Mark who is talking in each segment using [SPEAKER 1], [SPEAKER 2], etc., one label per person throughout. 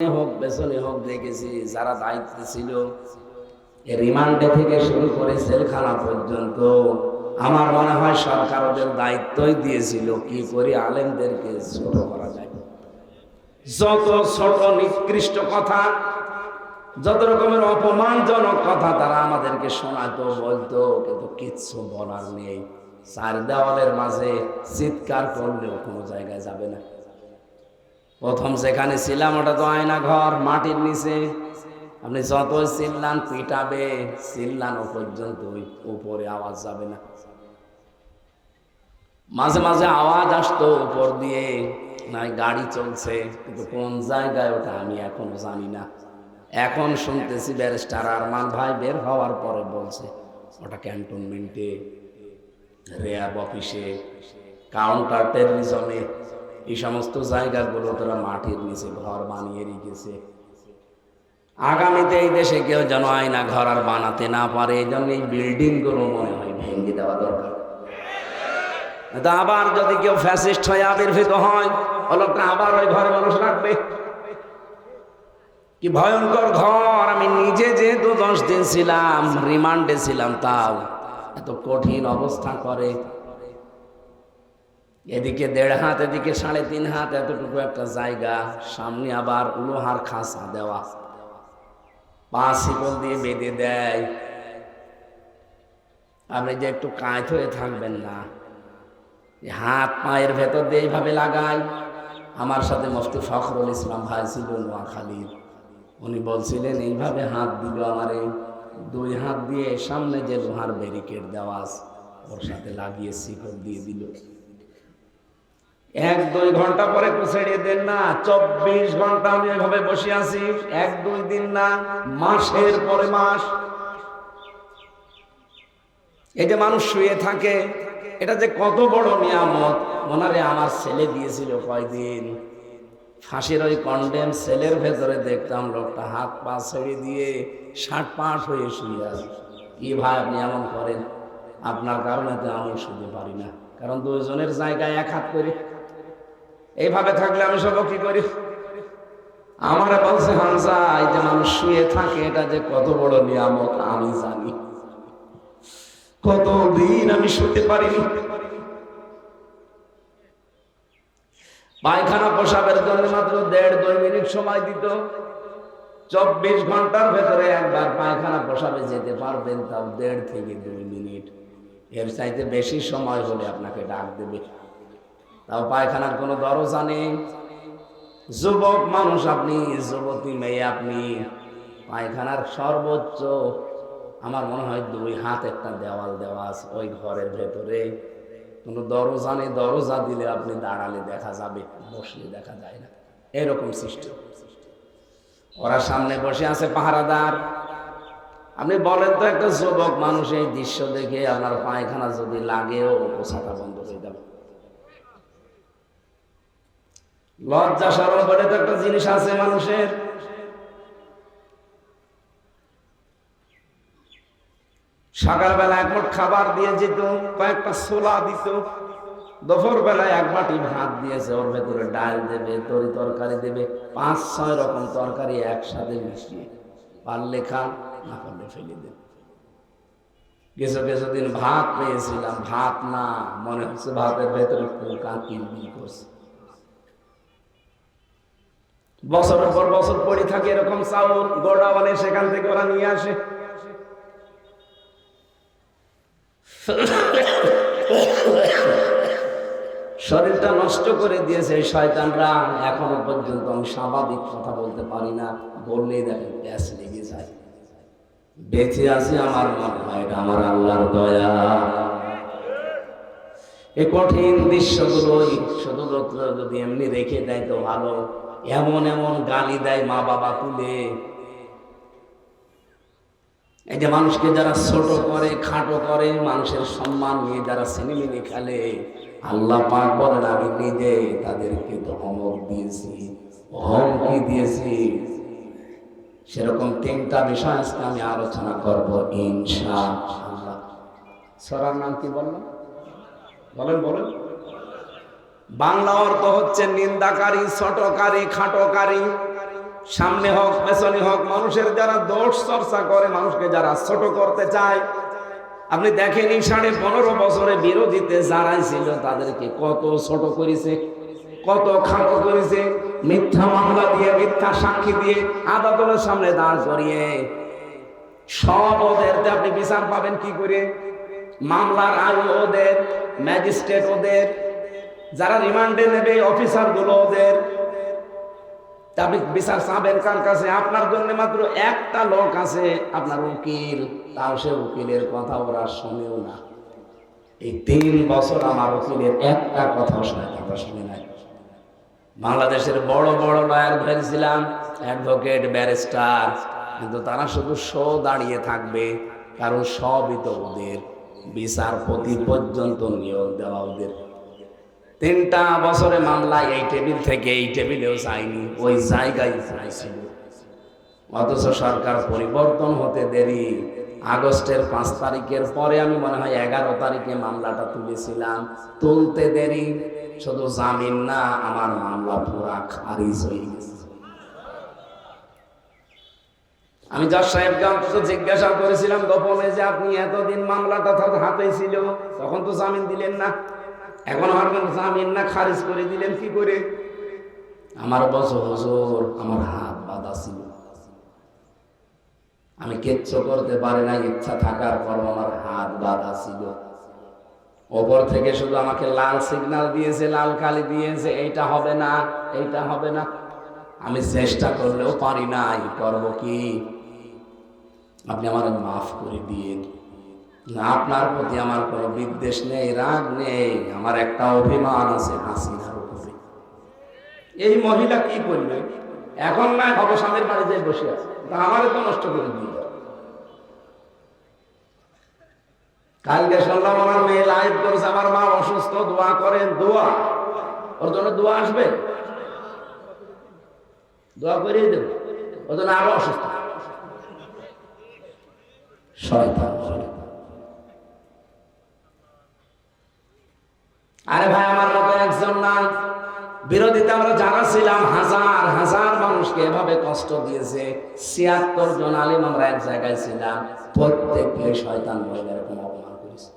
[SPEAKER 1] হোক হোক, দেখেছি যারা দায়িত্বে ছিল রিমান্ডে থেকে শুরু করে জেলখানা পর্যন্ত আমার মনে হয় সরকার ওদের দায়িত্বই দিয়েছিল কি করে আলেমদেরকে ছোট করা যায়। যত ছোট নিকৃষ্ট কথা, যত রকমের অপমানজনক কথা তারা আমাদেরকে শোনাতো, বলতো, কিন্তু কিচ্ছু বলার নেই। চার দেওয়ালের মাঝে চিৎকার করলেও কোনো জায়গায় যাবে না। প্রথম সেখানে ছিলাম, ওটা তো আয়না ঘর, মাটির নিচে। আপনি যত চিল্লান পিটাবে চিল্লানো পর্যন্ত ওই উপরে আওয়াজ যাবে না। মাঝে মাঝে আওয়াজ আসতো উপর দিয়ে, নাই, গাড়ি চলছে, কিন্তু কোন জায়গায় ওটা আমি এখনও জানি না। এখন শুনতেছি ব্যারিস্টার আরমান ভাই বের হওয়ার পরে বলছে, ওটা ক্যান্টনমেন্টে রেয়াব অফিসে, কাউন্টার টেররিজমে এই সমস্ত জায়গাগুলো তারা মাটির নিচে ঘর বানিয়ে রেখেছে। আগামীতে এই দেশে কেউ যেন আয়না ঘর আর বানাতে না পারে, এই জন্য এই বিল্ডিংগুলো মনে হয় ভেঙে দেওয়া দরকার। তা আবার যদি কেউ ফ্যাসিস্ট হয়ে আবির্ভূত হয় লোকটা আবার ওই ঘরে মানুষ রাখবে। কি ভয়ঙ্কর ঘর, আমি নিজে যেহেতু দশ দিন ছিলাম, রিমান্ডে ছিলাম, তাও এত কঠিন অবস্থা করে। এদিকে দেড় হাত, এদিকে সাড়ে তিন হাত, এতটুকু একটা জায়গা, সামনে আবার লোহার খাঁচা দেওয়া। পা শিকল দিয়ে বেঁধে দেয়। আপনি যে একটু কাঁচ হয়ে থাকবেন না। হাত পায়ের ভেতর দিয়ে এইভাবে লাগাই। আমার সাথে মুফতি ফখরুল ইসলাম ভাই ছিল নোয়াখালীর। উনি বলছিলেন, এইভাবে হাত দিল আমার এই দুই হাত দিয়ে সামনে যে লোহার ব্যারিকেড দেওয়া ওর সাথে লাগিয়ে শিকল দিয়ে দিল। এক, দুই ঘণ্টা পরে একটু ছেড়িয়ে দেন না। চব্বিশ ঘণ্টা আমি এভাবে বসে আছি। এক, দুই দিন না, মাসের পরে মাস। এই যে মানুষ শুয়ে থাকে, এটা যে কত বড় নিয়ামত। ওনারে আমার ছেলে দিয়েছিল কয়দিন। ফাঁসির ওই কন্ডেম সেলের ভেতরে দেখতাম লোকটা হাত পা ছেড়ে দিয়ে ষাট পাঁচ হয়ে শুয়ে আছে। কি ভাই আপনি এমন করেন? আপনার কারণে তো আমি শুতে পারি না। কারণ দুইজনের জায়গায় এক হাত করি এইভাবে থাকলে আমি সব কি করি? আমার বলছে হামসা এই যে মানুষ শুয়ে থাকে, এটা যে কত বড় নিয়ামত আমি জানি। কতদিন আমি শুতে পারিনি। পায়খানা পোশাকের জন্য মাত্র দেড়, দুই মিনিট সময় দিত। চব্বিশ ঘণ্টার ভেতরে একবার পায়খানা পোশাবে যেতে পারবেন, তাও দেড় থেকে দুই মিনিট। এর চাইতে বেশি সময় হলে আপনাকে ডাক দেবে। তাও পায়খানার কোনো দরজা নেই। যুবক মানুষ আপনি, যুবতী মেয়ে আপনি, পায়খানার সর্বোচ্চ আমার মনে হয় দুই হাত একটা দেওয়াল দেওয়া আছে ওই ঘরের ভেতরে। কোনো দরজা নেই, দরজা দিলে আপনি দাঁড়ালে দেখা যাবে, বসলে দেখা যায় না। এরকম সিস্টেম। ওরা সামনে বসে আছে পাহারাদার। আপনি বলেন তো একটা যুবক মানুষ এই দৃশ্য দেখে আপনার পায়খানা যদি লাগেও পোষাটা বন্ধ হয়ে যাবে লজ্জা সরম বলে তো একটা জিনিস আছে মানুষের। সকালবেলা এক মুঠ খাবার দিয়ে যেত, কয়েকটা ছোলা দিত দুপুর বেলায় এক বাটি ভাত দিয়েছে, ওর ভেতরে ডাল দেবে, তরি তরকারি দেবে, পাঁচ ছয় রকম তরকারি একসাথে মিশিয়ে পারলে খান, না পারলে ফেলে দেন। কিছু কিছুদিন ভাত পেয়েছিলাম, ভাত না, মনে হচ্ছে ভাতের ভেতরে কিলবিল করছে। বছরের পর বছর পড়ে থাকে এরকম চাউল গোডাওয়ানে সেখান থেকে ওরা নিয়ে আসে। শরীরটা নষ্ট করে দিয়েছে শয়তানরা। এখনও পর্যন্ত আমি স্বাভাবিক কথা বলতে পারি না। বললেই দেখেন গ্যাস লেগে যায়। বেঁচে আছি আমার মনে হয় এটা আমার আল্লাহর দয়া। এই কঠিন দৃশ্যগুলোই শুধুমাত্র যদি এমনি রেখে দেয় তো ভালো। এমন এমন গালি দেয় মা বাবা তুলে। এই যে মানুষকে যারা ছোট করে, খাটো করে, মানুষের সম্মান নিয়ে যারা সিনেমিনি খেলে, আল্লাহ পাক বলেন, আমি নিজে তাদেরকে ধমক দিয়েছি, হমকি দিয়েছি। সেরকম তিনটা বিষয় আজকে আমি আলোচনা করব ইনশা সরার নাম কি বললাম বলেন বলেন। বাংলা অর্থ হচ্ছে নিন্দাকারী, ছোটকারী, খাটোকারী। সামনে হোক, পেছনে হোক, মানুষের যারা দোষ চর্চা করে, মানুষকে যারা ছোট করতে চায়। আপনি দেখেনি সাড়ে পনেরো বছরে বিরোধীতে যারাই ছিল, তাদেরকে কত ছোট করেছে, কত খাটো করেছে। মিথ্যা মামলা দিয়ে, মিথ্যা সাক্ষী দিয়ে আদালতের সামনে দাঁড় করিয়ে। সব ওদের আপনি বিচার পাবেন কি করে? মামলার আয়ু ওদের, ম্যাজিস্ট্রেট ওদের যারা রিমান্ডে নেবে অফিসারগুলো ওদের বিচার চাবেন কার কাছে? আপনার জন্য মাত্র একটা লোক আছে, আপনার উকিল। তাও সে উকিলের কথা ওরা শোনেও না। এই তিন বছর আমার উকিলের একটা কথাও শোনে কথা শুনে নাই। বাংলাদেশের বড় বড় লয়ার ধরেছিলাম অ্যাডভোকেট ব্যারিস্টার কিন্তু তারা শুধু স দাঁড়িয়ে থাকবে, কারণ সবই তো ওদের বিচারপতি পর্যন্ত নিয়োগ দেওয়া ওদের। তিনটা বছরে মামলা এই টেবিল থেকে এই টেবিলেও যায়নি, ওই জায়গায় চাইছিল অথচ সরকার পরিবর্তন হতে দেরি। আগস্টের পাঁচ তারিখের পরে আমি মনে হয় এগারো তারিখে মামলাটা তুলেছিলাম। তুলতে দেরি, শুধু জামিন না, আমার মামলা পুরা খারিজ হয়ে গেছে। আমি জজ সাহেবকে জিজ্ঞাসা করেছিলাম, গোপনে যে আপনি এতদিন মামলাটা হাতে ছিল, তখন তো জামিন দিলেন না। এখন আমার জামিন না, খারিজ করে দিলেন কি করে? আমার বছর হুজুর আমার হাত বাঁধা ছিল। আমি কিচ্ছু করতে পারি না, ইচ্ছা থাকার পর আমার হাত বাঁধা ছিল। ওপর থেকে শুধু আমাকে লাল সিগন্যাল দিয়েছে, লাল কালি দিয়েছে, এইটা হবে না, এইটা হবে না। আমি চেষ্টা করলেও পারি নাই করব কি? আপনি আমার মাফ করে দিন না আপনার প্রতি আমার কোনো বিদ্বেষ নেই, রাগ নেই, আমার একটা অভিমান আছে হাসিনার উপরে। এই মহিলা কি করবে? এখন না অবসানের বাড়িতে বসে আছে, তা আমারও তো নষ্ট করে দিয়ে কালকে শুনলাম আমার মেয়ে লাইভ করেছে, আমার মা অসুস্থ, দোয়া করেন, দোয়া। ওর জন্য দোয়া আসবে? দোয়া করিয়ে দেব। ওর জন্য আরও অসুস্থ। শয়তান শয়তান। আরে ভাই, আমার মতো একজন না বিরোধিতা আমরা যারা ছিলাম, হাজার হাজার মানুষকে এভাবে কষ্ট দিয়েছে। ছিয়াত্তর জন আলিম আমরা এক জায়গায় ছিলাম। প্রত্যেককে শয়তান বলে এরকম অপমান করেছে।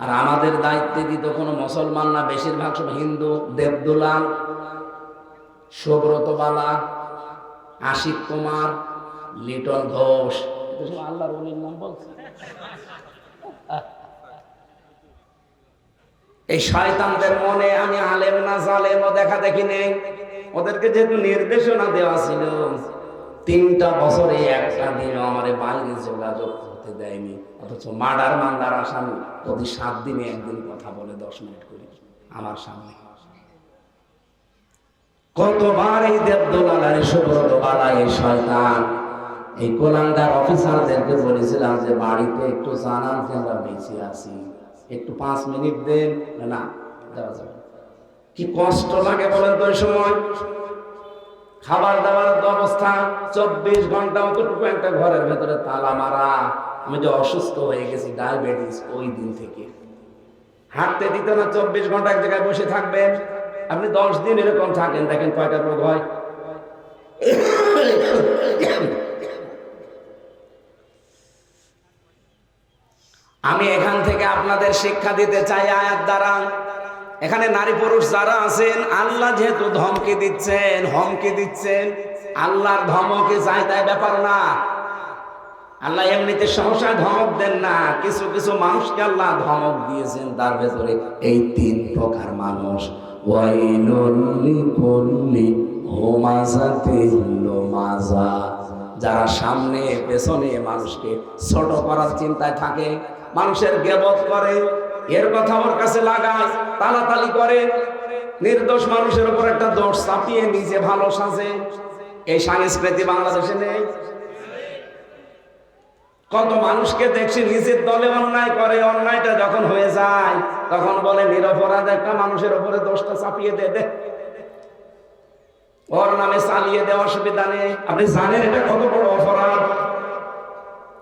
[SPEAKER 1] আর আমাদের দায়িত্বে দিত কোনো মুসলমান না, বেশিরভাগ সব হিন্দু, দেবদুলাল, সুব্রত বালা, আশিক কুমার লিটন ঘোষ। আল্লাহর নাম বলছে। এই শয়তানদের মনে আমি আলেম না জালেম দেখা দেখি নেই। ওদেরকে যেহেতু নির্দেশনা দেওয়া ছিল, তিনটা বছরে একটা দিন আমার বাইরে যোগাযোগ করতে দেয়নি। অথচ মার্ডার মান্দার আসামি প্রতি সাত দিনে একদিন কথা বলে দশ মিনিট করি আমার সামনে। কতবার এই দেবদোলার সুব্রত বালা এই শয়তান, এই কোলাঙ্গার অফিসারদেরকে বলেছিলাম যে, বাড়িতে একটু জানান যে বেঁচে আছি। একটু পাঁচ মিনিট দেন, না দেওয়া যাবে। কি কষ্ট লাগে বলেন তো সময়। খাবার দাবার অবস্থা, চব্বিশ ঘণ্টা অতটুকু একটা ঘরের ভেতরে তালা মারা। আমি যে অসুস্থ হয়ে গেছি, ডায়াবেটিস ওই দিন থেকে। হাঁটতে দিত না, চব্বিশ ঘণ্টা এক জায়গায় বসে থাকবেন। আপনি দশ দিন এরকম থাকেন, দেখেন কয়টা রোগ হয়। আমি এখান থেকে আপনাদের শিক্ষা দিতে চাই, আয়াত দ্বারা। এখানে নারী পুরুষ যারা আছেন, আল্লাহ যেহেতু ধমকি দিচ্ছেন, হমকি দিচ্ছেন, আল্লাহর ধমকে যায় তাই ব্যাপার না। আল্লাহ এমনিতে সহসা ধমক দেন না, কিছু কিছু মানুষকে আল্লাহ ধমক দিয়েছেন, তার ভেতরে এই তিন প্রকার মানুষ। যারা সামনে, পেছনে মানুষকে ছোট করার চিন্তায় থাকে মানুষের গেবত করে, এর কথা ওর কাছে লাগায়, তালাতালি করে। নির্দোষ মানুষের উপর একটা দোষ চাপিয়ে নিজে ভালো সাজে। এই সংস্কৃতি বাংলাদেশে নেই। কত মানুষকে দেখছি নিজের দলে অন্যায় করে, অন্যায়টা যখন হয়ে যায়, তখন বলে, নিরপরাধ একটা মানুষের উপরে দোষটা চাপিয়ে দে দে। ওর নামে চালিয়ে দেওয়ার অসুবিধা নেই। আপনি জানেন এটা কত বড় অপরাধ?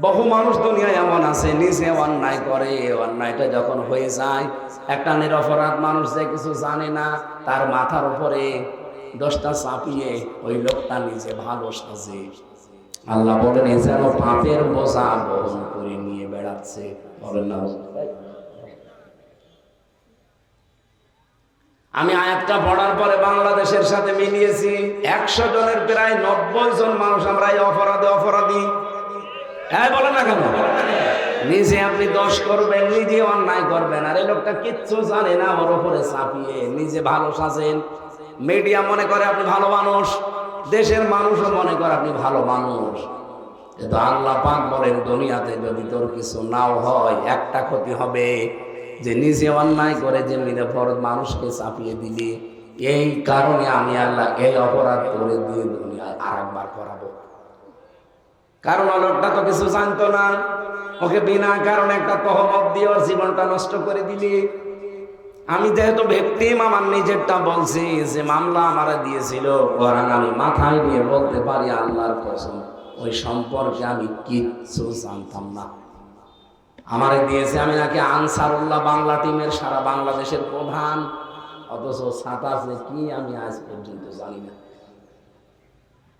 [SPEAKER 1] বহু মানুষ দুনিয়ায় এমন আছে, নিজে অন্যায় করে, অন্যায়টা যখন হয়ে যায়, একটা নিরপরাধ মানুষ যে কিছু জানে না, তার মাথার উপরে দশটা চাপিয়ে ওই লোকটা নিজে ভালো সাজে। আল্লাহ বলেন যেন পাপের বোঝা বহন করে নিয়ে বেড়াচ্ছে। বলেন না। আমি আয়াতটা পড়ার পরে বাংলাদেশের সাথে মিলিয়েছি। একশো জনের প্রায় নব্বই জন মানুষ আমরা এই অপরাধে অপরাধী। হ্যাঁ বলেন না কেন? নিজে আপনি দোষ করবেন, নিজে অন্যায় করবেন। আর এই লোকটা কিচ্ছু জানে না, ওর উপরে চাপিয়ে নিজে ভালো সাজেন। মিডিয়া মনে করে আপনি ভালো মানুষ, দেশের মানুষও মনে করে আপনি ভালো মানুষ। কিন্তু আল্লাহ পাক বলেন, দুনিয়াতে যদি তোর কিছু নাও হয়, একটা ক্ষতি হবে। যে নিজে অন্যায় করে যে নিরাপরাধ মানুষকে চাপিয়ে দিলি, এই কারণে আমি আল্লাহ এই অপরাধ করে দিয়ে দুনিয়ায় আর একবার করাবো। কারণ লোকটা তো কিছু জানতো না। ওকে বিনা কারণে একটা তহমত দিয়ে ওর জীবনটা নষ্ট করে দিলি। আমি যেহেতু ভিক্টিম আমার নিজেরটা বলছি যে মামলা আমারে দিয়েছিল ওরান আমি মাথায় নিয়ে বলতে পারি আল্লাহর কসম, ওই সম্পর্কে আমি কিচ্ছু জানতাম না। আমারে দিয়েছে, আমি নাকি আনসারুল্লাহ বাংলা টিমের সারা বাংলাদেশের প্রধান। অথচ সাতাশে কি আমি আজ পর্যন্ত জানি না।